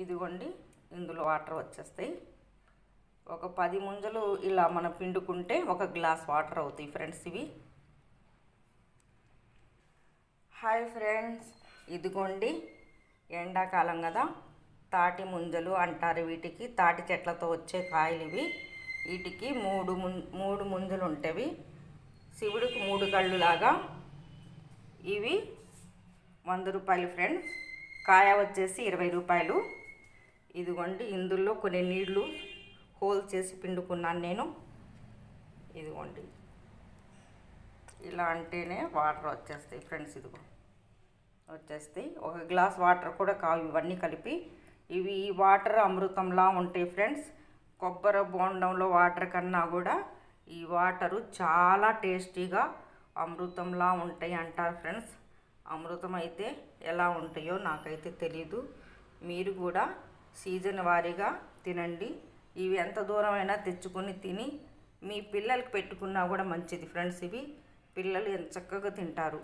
ఇదిగోండి ఇందులో వాటర్ వచ్చేస్తాయి. ఒక పది ముంజలు ఇలా మనం పిండుకుంటే ఒక గ్లాస్ వాటర్ అవుతాయి ఫ్రెండ్స్ ఇవి. హాయ్ ఫ్రెండ్స్ ఇదిగోండి ఎండాకాలం కదా. తాటి ముంజలు అంటారు వీటికి. తాటి చెట్లతో వచ్చే కాయలు ఇవి. వీటికి మూడు ముం మూడు ముంజలు ఉంటాయి శివుడికి మూడు కళ్ళు లాగా ఇవి. వంద రూపాయలు ఫ్రెండ్స్. కాయ వచ్చేసి ఇరవై రూపాయలు. ఇదిగోండి ఇందులో కొన్ని నీళ్ళు హోల్ చేసి పిండుకున్నాను నేను. ఇదిగోండి. ఇలా అంటేనే వాటర్ వచ్చేస్తాయి ఫ్రెండ్స్ ఇదిగో. వచ్చేస్తాయి. ఒక గ్లాస్ వాటర్ కూడా కావు ఇవన్నీ కలిపి. ఇవి ఈ వాటర్ అమృతంలా ఉంటాయి ఫ్రెండ్స్. కొబ్బరి బోండంలో వాటర్ కన్నా కూడా ఈ వాటరు చాలా టేస్టీగా అమృతంలా ఉంటాయి అంటారు ఫ్రెండ్స్. అమృతం అయితే ఎలా ఉంటాయో నాకైతే తెలీదు. మీరు కూడా సీజన్ వారీగా తినండి. ఇవి ఎంత దూరమైనా తెచ్చుకొని తిని మీ పిల్లలకి పెట్టుకున్నా కూడా మంచిది. ఫ్రెండ్స్ ఇవి పిల్లలు ఎంత చక్కగా తింటారు.